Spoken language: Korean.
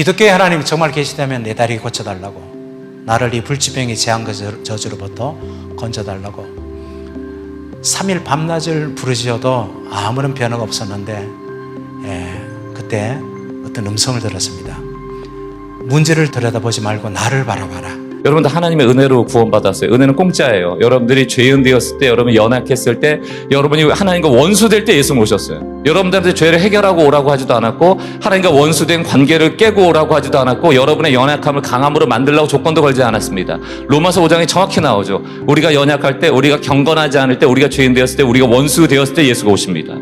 기독교의 하나님이 정말 계시다면 내 다리 고쳐달라고 나를 이 불치병의 재앙 저주- 저주로부터 건져달라고 3일 밤낮을 부르짖어도 아무런 변화가 없었는데 예, 그때 어떤 음성을 들었습니다. 문제를 들여다보지 말고 나를 바라봐라. 여러분들 하나님의 은혜로 구원받았어요. 은혜는 공짜예요. 여러분들이 죄인 되었을 때, 여러분 연약했을 때, 여러분이 하나님과 원수될 때 예수 모셨어요. 여러분들한테 죄를 해결하고 오라고 하지도 않았고, 하나님과 원수된 관계를 깨고 오라고 하지도 않았고, 여러분의 연약함을 강함으로 만들라고 조건도 걸지 않았습니다. 로마서 5장에 정확히 나오죠. 우리가 연약할 때, 우리가 경건하지 않을 때, 우리가 죄인 되었을 때, 우리가 원수 되었을 때 예수가 오십니다.